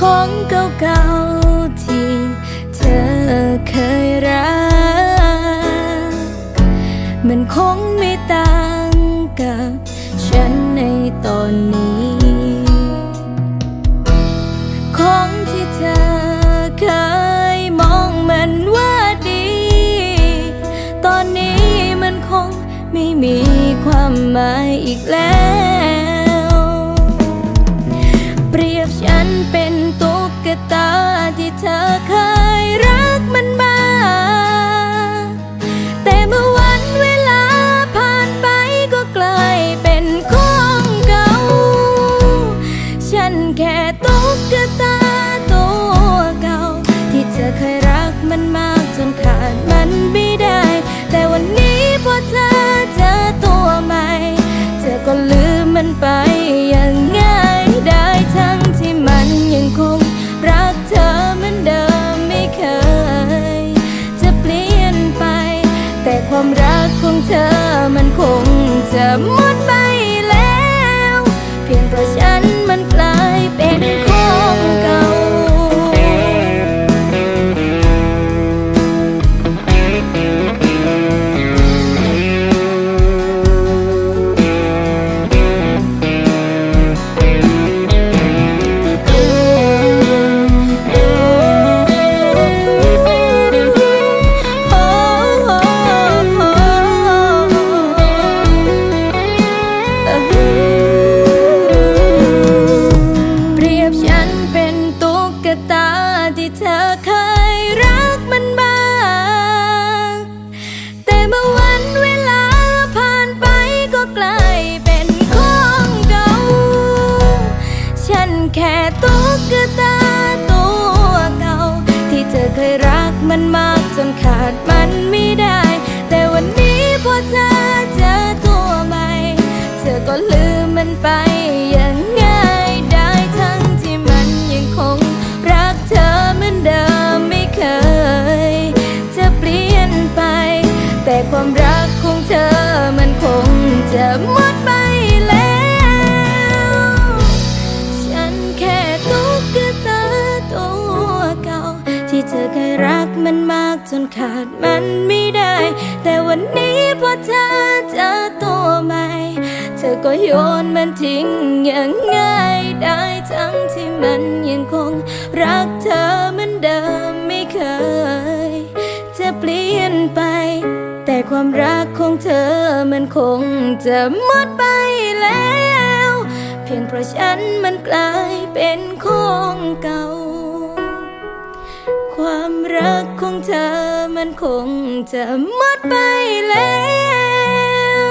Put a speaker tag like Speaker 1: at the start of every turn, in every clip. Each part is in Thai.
Speaker 1: ของเก่าๆที่เธอเคยรัก มันคงไม่ต่างกับฉันในตอนนี้ ของที่เธอเคยมองมันว่าดี ตอนนี้มันคงไม่มีความหมายอีกแล้ว ฉันเป็นตุ๊กตาที่เธอเคยรักมันมา แต่เมื่อวันเวลาผ่านไปก็กลายเป็นของเก่า ฉันแค่ตุ๊กตา ความรักของเธอมันคงจะหมดไป ตุ๊กตาที่เธอเคยรักมันมากแต่เมื่อวันเวลาผ่านไปก็กลายเป็นของเก่า ฉันแค่ตุ๊กตาตัวเก่า ที่เธอเคยรักมันมากจนขาดมันไม่ ความรักของเธอมันคงจะหมดไปแล้ว ฉันแค่ตุ๊กตาตัวเก่า ที่เธอเคยรักมันมากจนขาดมันไม่ได้ แต่วันนี้พอเธอเจอตัวใหม่ เธอก็โยนมันทิ้งอย่างง่ายได้ทั้งที่มันยังคงรักเธอ ความรักของเธอมันคงจะหมดไปแล้ว เพียงเพราะฉันมันกลายเป็นของเก่า ความรักของเธอมันคงจะหมดไปแล้ว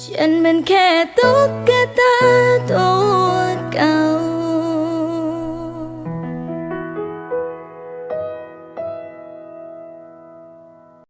Speaker 1: ฉันมันแค่ตุ๊กตาตัว